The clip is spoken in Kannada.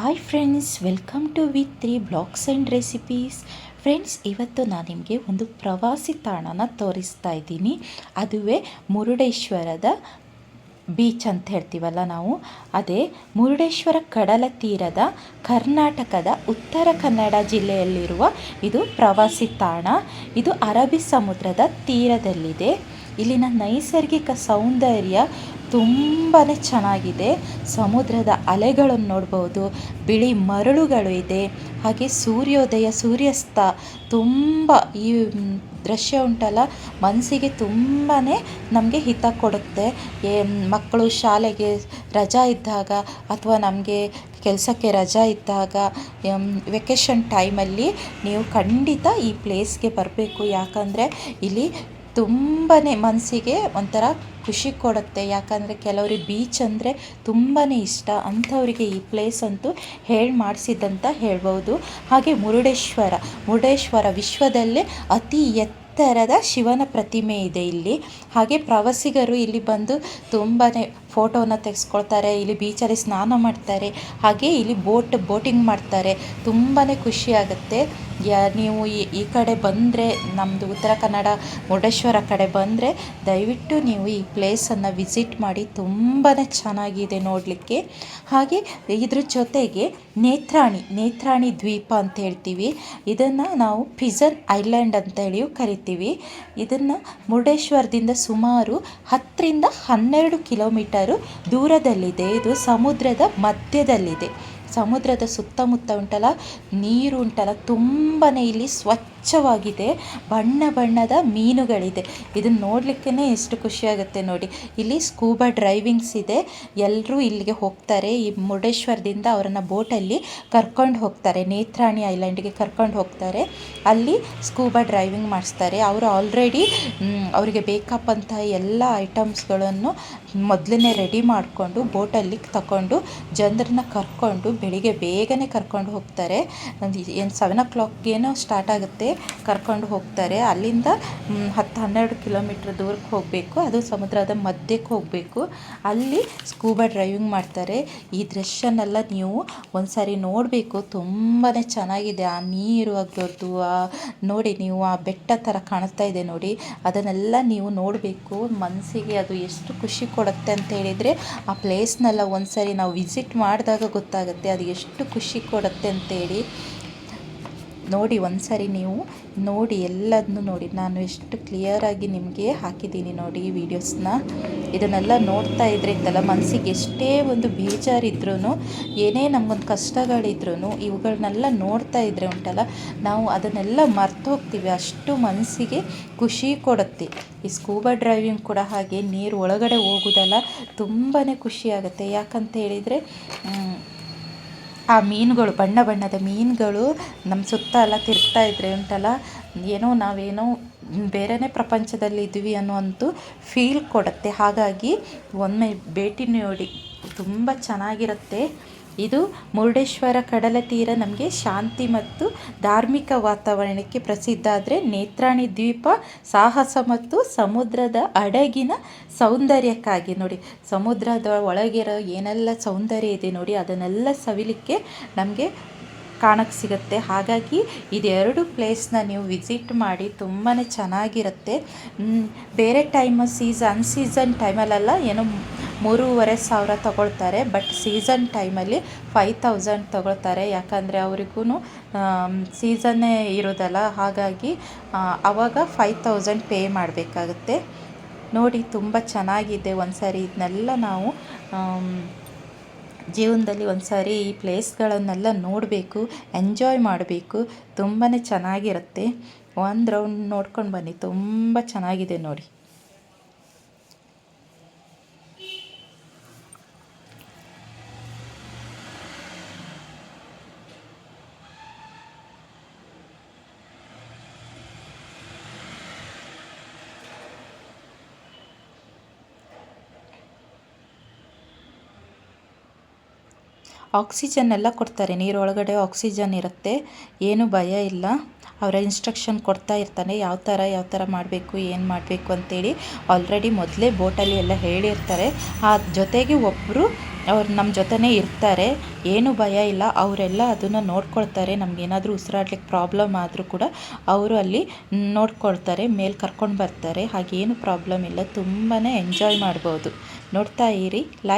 Hi friends welcome to with three blogs and recipes friends ಇವತ್ತು ನಾನು ನಿಮಗೆ ಒಂದು ಪ್ರವಾಸಿ ತಾಣನ ತೋರಿಸ್ತಾ ಇದ್ದೀನಿ. ಅದುವೇ ಮುರುಡೇಶ್ವರದ ಬೀಚ್ ಅಂತ ಹೇಳ್ತೀವಲ್ಲ ನಾವು. ಅದೇ ಮುರುಡೇಶ್ವರ ಕಡಲ ತೀರದ ಕರ್ನಾಟಕದ ಉತ್ತರ ಕನ್ನಡ ಜಿಲ್ಲೆಯಲ್ಲಿರುವ ಇದು ಪ್ರವಾಸಿ ತಾಣ. ಇದು ಅರಬ್ಬಿ ಸಮುದ್ರದ ತೀರದಲ್ಲಿದೆ. ಇಲ್ಲಿನ ನೈಸರ್ಗಿಕ ಸೌಂದರ್ಯ ತುಂಬಾ ಚೆನ್ನಾಗಿದೆ. ಸಮುದ್ರದ ಅಲೆಗಳನ್ನು ನೋಡ್ಬೋದು, ಬಿಳಿ ಮರಳುಗಳು ಇದೆ, ಹಾಗೆ ಸೂರ್ಯೋದಯ, ಸೂರ್ಯಾಸ್ತ ತುಂಬ ಈ ದೃಶ್ಯ ಉಂಟಲ್ಲ, ಮನಸ್ಸಿಗೆ ತುಂಬಾ ನಮಗೆ ಹಿತ ಕೊಡುತ್ತೆ. ಏ, ಮಕ್ಕಳು ಶಾಲೆಗೆ ರಜಾ ಇದ್ದಾಗ ಅಥವಾ ನಮಗೆ ಕೆಲಸಕ್ಕೆ ರಜಾ ಇದ್ದಾಗ ವೆಕೇಷನ್ ಟೈಮಲ್ಲಿ ನೀವು ಖಂಡಿತ ಈ ಪ್ಲೇಸ್ಗೆ ಬರಬೇಕು. ಯಾಕಂದರೆ ಇಲ್ಲಿ ತುಂಬಾ ಮನಸ್ಸಿಗೆ ಒಂಥರ ಖುಷಿ ಕೊಡುತ್ತೆ. ಯಾಕಂದರೆ ಕೆಲವರಿಗೆ ಬೀಚ್ ಅಂದರೆ ತುಂಬಾ ಇಷ್ಟ. ಅಂಥವರಿಗೆ ಈ ಪ್ಲೇಸ್ ಅಂತೂ ಹೇಳಿ ಮಾಡಿಸಿದ್ದಂತ ಹೇಳ್ಬೋದು. ಹಾಗೆ ಮುರುಡೇಶ್ವರ. ಮುರುಡೇಶ್ವರ ವಿಶ್ವದಲ್ಲೇ ಅತಿ ಎತ್ತರದ ಶಿವನ ಪ್ರತಿಮೆ ಇದೆ ಇಲ್ಲಿ. ಹಾಗೆ ಪ್ರವಾಸಿಗರು ಇಲ್ಲಿ ಬಂದು ತುಂಬಾ ಫೋಟೋನ ತೆಗೆಸ್ಕೊಳ್ತಾರೆ. ಇಲ್ಲಿ ಬೀಚಲ್ಲಿ ಸ್ನಾನ ಮಾಡ್ತಾರೆ. ಹಾಗೆ ಇಲ್ಲಿ ಬೋಟ್ ಬೋಟಿಂಗ್ ಮಾಡ್ತಾರೆ. ತುಂಬಾ ಖುಷಿಯಾಗುತ್ತೆ ಯಾ, ನೀವು ಈ ಈ ಕಡೆ ಬಂದರೆ ನಮ್ಮದು ಉತ್ತರ ಕನ್ನಡ ಮುರುಡೇಶ್ವರ ಕಡೆ ಬಂದರೆ, ದಯವಿಟ್ಟು ನೀವು ಈ ಪ್ಲೇಸನ್ನು ವಿಸಿಟ್ ಮಾಡಿ ತುಂಬಾ ಚೆನ್ನಾಗಿದೆ ನೋಡಲಿಕ್ಕೆ. ಹಾಗೆ ಇದ್ರ ಜೊತೆಗೆ ನೇತ್ರಾಣಿ ನೇತ್ರಾಣಿ ದ್ವೀಪ ಅಂತ ಹೇಳ್ತೀವಿ. ಇದನ್ನು ನಾವು ಪಿಜನ್ ಐಲ್ಯಾಂಡ್ ಅಂತ ಹೇಳಿಯೂ ಕರಿತೀವಿ. ಇದನ್ನು ಮುರುಡೇಶ್ವರದಿಂದ ಸುಮಾರು ಹತ್ತರಿಂದ ಹನ್ನೆರಡು ಕಿಲೋಮೀಟರು ದೂರದಲ್ಲಿದೆ. ಇದು ಸಮುದ್ರದ ಮಧ್ಯದಲ್ಲಿದೆ. ಸಮುದ್ರದ ಸುತ್ತಮುತ್ತ ಉಂಟಲ್ಲ ನೀರು ಉಂಟಲ್ಲ ತುಂಬಾ ಇಲ್ಲಿ ಸ್ವಚ್ಛವಾಗಿದೆ, ಬಣ್ಣ ಬಣ್ಣದ ಮೀನುಗಳಿದೆ. ಇದನ್ನು ನೋಡಲಿಕ್ಕೇ ಎಷ್ಟು ಖುಷಿಯಾಗುತ್ತೆ ನೋಡಿ. ಇಲ್ಲಿ ಸ್ಕೂಬಾ ಡ್ರೈವಿಂಗ್ಸ್ ಇದೆ. ಎಲ್ಲರೂ ಇಲ್ಲಿಗೆ ಹೋಗ್ತಾರೆ. ಈ ಮುರುಡೇಶ್ವರದಿಂದ ಅವರನ್ನು ಬೋಟಲ್ಲಿ ಕರ್ಕೊಂಡು ಹೋಗ್ತಾರೆ. ನೇತ್ರಾಣಿ ಐಲ್ಯಾಂಡ್ಗೆ ಕರ್ಕೊಂಡು ಹೋಗ್ತಾರೆ. ಅಲ್ಲಿ ಸ್ಕೂಬಾ ಡ್ರೈವಿಂಗ್ ಮಾಡಿಸ್ತಾರೆ. ಅವರು ಆಲ್ರೆಡಿ ಅವರಿಗೆ ಬೇಕಪ್ಪಂಥ ಎಲ್ಲ ಐಟಮ್ಸ್ಗಳನ್ನು ಮೊದಲನೇ ರೆಡಿ ಮಾಡಿಕೊಂಡು ಬೋಟಲ್ಲಿ ತಗೊಂಡು ಜನರನ್ನ ಕರ್ಕೊಂಡು ಬೆಳಿಗ್ಗೆ ಬೇಗನೆ ಕರ್ಕೊಂಡು ಹೋಗ್ತಾರೆ. ಏನು ಸೆವೆನ್ ಓ ಕ್ಲಾಕ್ಗೇನೋ ಸ್ಟಾರ್ಟ್ ಆಗುತ್ತೆ. ಕರ್ಕೊಂಡು ಹೋಗ್ತಾರೆ. ಅಲ್ಲಿಂದ ಹತ್ತು ಹನ್ನೆರಡು ಕಿಲೋಮೀಟ್ರ್ ದೂರಕ್ಕೆ ಹೋಗಬೇಕು. ಅದು ಸಮುದ್ರದ ಮಧ್ಯಕ್ಕೆ ಹೋಗಬೇಕು. ಅಲ್ಲಿ ಸ್ಕೂಬಾ ಡ್ರೈವಿಂಗ್ ಮಾಡ್ತಾರೆ. ಈ ದೃಶ್ಯನೆಲ್ಲ ನೀವು ಒಂದು ಸಾರಿ ನೋಡಬೇಕು. ತುಂಬಾ ಚೆನ್ನಾಗಿದೆ. ಆ ನೀರು ಅದರದ್ದು ನೋಡಿ ನೀವು ಆ ಬೆಟ್ಟ ಥರ ಕಾಣಿಸ್ತಾ ಇದೆ ನೋಡಿ. ಅದನ್ನೆಲ್ಲ ನೀವು ನೋಡಬೇಕು. ಮನಸ್ಸಿಗೆ ಅದು ಎಷ್ಟು ಖುಷಿ ಕೊಡುತ್ತೆ ಅಂತ ಹೇಳಿದರೆ, ಆ ಪ್ಲೇಸ್ನೆಲ್ಲ ಒಂದು ಸಾರಿ ನಾವು ವಿಸಿಟ್ ಮಾಡಿದಾಗ ಗೊತ್ತಾಗುತ್ತೆ. ಅದು ಎಷ್ಟು ಖುಷಿ ಕೊಡುತ್ತೆ ಅಂತೇಳಿ ನೋಡಿ ಒಂದು ಸಾರಿ ನೀವು ನೋಡಿ, ಎಲ್ಲದನ್ನು ನೋಡಿ. ನಾನು ಎಷ್ಟು ಕ್ಲಿಯರಾಗಿ ನಿಮಗೆ ಹಾಕಿದ್ದೀನಿ ನೋಡಿ ಈ ವಿಡಿಯೋಸ್ನ ಇದನ್ನೆಲ್ಲ ನೋಡ್ತಾ ಇದ್ರಿಂದಲ್ಲ ಮನಸ್ಸಿಗೆ ಎಷ್ಟೇ ಒಂದು ಬೇಜಾರಿದ್ರೂ ಏನೇ ನಮಗೊಂದು ಕಷ್ಟಗಳಿದ್ರೂ ಇವುಗಳನ್ನೆಲ್ಲ ನೋಡ್ತಾ ಇದ್ರೆ ಉಂಟಲ್ಲ, ನಾವು ಅದನ್ನೆಲ್ಲ ಮರ್ತು ಹೋಗ್ತೀವಿ. ಅಷ್ಟು ಮನಸ್ಸಿಗೆ ಖುಷಿ ಕೊಡುತ್ತೆ. ಈ ಸ್ಕೂಬಾ ಡ್ರೈವಿಂಗ್ ಕೂಡ ಹಾಗೆ ನೀರು ಒಳಗಡೆ ಹೋಗೋದಲ್ಲ ತುಂಬಾ ಖುಷಿಯಾಗುತ್ತೆ ಯಾಕಂತ ಹೇಳಿದರೆ ಆ ಮೀನುಗಳು, ಬಣ್ಣ ಬಣ್ಣದ ಮೀನುಗಳು ನಮ್ಮ ಸುತ್ತ ಎಲ್ಲ ತಿರುಗ್ತಾ ಇದ್ದರೆ ಉಂಟಲ್ಲ, ಏನೋ ನಾವೇನೋ ಬೇರೆಯೇ ಪ್ರಪಂಚದಲ್ಲಿ ಇದ್ದೀವಿ ಅನ್ನುವಂಥ ಫೀಲ್ ಕೊಡುತ್ತೆ. ಹಾಗಾಗಿ ಒಮ್ಮೆ ಭೇಟಿ ನೋಡಿ, ತುಂಬ ಚೆನ್ನಾಗಿರುತ್ತೆ. ಇದು ಮುರುಡೇಶ್ವರ ಕಡಲ ತೀರ ನಮಗೆ ಶಾಂತಿ ಮತ್ತು ಧಾರ್ಮಿಕ ವಾತಾವರಣಕ್ಕೆ ಪ್ರಸಿದ್ಧ. ಆದರೆ ನೇತ್ರಾಣಿ ದ್ವೀಪ ಸಾಹಸ ಮತ್ತು ಸಮುದ್ರದ ಅಡಗಿನ ಸೌಂದರ್ಯಕ್ಕಾಗಿ ನೋಡಿ, ಸಮುದ್ರದ ಒಳಗಿರೋ ಏನೆಲ್ಲ ಸೌಂದರ್ಯ ಇದೆ ನೋಡಿ, ಅದನ್ನೆಲ್ಲ ಸವಿಲಿಕ್ಕೆ ನಮಗೆ ಕಾಣಕ್ಕೆ ಸಿಗುತ್ತೆ. ಹಾಗಾಗಿ ಇದೆರಡು ಪ್ಲೇಸ್ನ ನೀವು ವಿಸಿಟ್ ಮಾಡಿ ತುಂಬಾ ಚೆನ್ನಾಗಿರುತ್ತೆ. ಬೇರೆ ಟೈಮ್, ಸೀಸನ್, ಅನ್ಸೀಸನ್ ಟೈಮಲ್ಲೆಲ್ಲ ಏನೋ ಮೂರುವರೆ ಸಾವಿರ ತಗೊಳ್ತಾರೆ ಬಟ್ ಸೀಸನ್ ಟೈಮಲ್ಲಿ ಫೈವ್ ತೌಸಂಡ್ ತಗೊಳ್ತಾರೆ. ಯಾಕಂದರೆ ಅವ್ರಿಗೂ ಸೀಸನ್ನೇ ಇರೋದಲ್ಲ, ಹಾಗಾಗಿ ಆವಾಗ ಫೈವ್ ತೌಸಂಡ್ ಪೇ ಮಾಡಬೇಕಾಗುತ್ತೆ. ನೋಡಿ, ತುಂಬ ಚೆನ್ನಾಗಿದೆ. ಒಂದು ಸಾರಿ ಇದನ್ನೆಲ್ಲ ನಾವು ಜೀವನದಲ್ಲಿ ಒಂದು ಸಾರಿ ಈ ಪ್ಲೇಸ್ಗಳನ್ನೆಲ್ಲ ನೋಡಬೇಕು ಎಂಜಾಯ್ ಮಾಡಬೇಕು. ತುಂಬಾ ಚೆನ್ನಾಗಿರುತ್ತೆ. ಒಂದು ರೌಂಡ್ ನೋಡ್ಕೊಂಡು ಬನ್ನಿ. ತುಂಬ ಚೆನ್ನಾಗಿದೆ ನೋಡಿ. ಆಕ್ಸಿಜನ್ ಎಲ್ಲ ಕೊಡ್ತಾರೆ, ನೀರೊಳಗಡೆ ಆಕ್ಸಿಜನ್ ಇರುತ್ತೆ, ಏನು ಭಯ ಇಲ್ಲ. ಅವರ ಇನ್ಸ್ಟ್ರಕ್ಷನ್ ಕೊಡ್ತಾ ಇರ್ತಾನೆ, ಯಾವ ಥರ ಯಾವ ಥರ ಮಾಡಬೇಕು, ಏನು ಮಾಡಬೇಕು ಅಂತೇಳಿ ಆಲ್ರೆಡಿ ಮೊದಲೇ ಬೋಟಲ್ಲಿ ಎಲ್ಲ ಹೇಳಿರ್ತಾರೆ. ಆ ಜೊತೆಗೆ ಒಬ್ಬರು ಅವ್ರು ನಮ್ಮ ಜೊತೆನೇ ಇರ್ತಾರೆ, ಏನು ಭಯ ಇಲ್ಲ, ಅವರೆಲ್ಲ ಅದನ್ನು ನೋಡ್ಕೊಳ್ತಾರೆ. ನಮಗೇನಾದರೂ ಉಸಿರಾಡ್ಲಿಕ್ಕೆ ಪ್ರಾಬ್ಲಮ್ ಆದರೂ ಕೂಡ ಅವರು ಅಲ್ಲಿ ನೋಡ್ಕೊಳ್ತಾರೆ, ಮೇಲೆ ಕರ್ಕೊಂಡು ಬರ್ತಾರೆ. ಹಾಗೇನು ಪ್ರಾಬ್ಲಮ್ ಇಲ್ಲ ತುಂಬಾ ಎಂಜಾಯ್ ಮಾಡ್ಬೋದು. ನೋಡ್ತಾ ಇರಿ ಲೈಫ್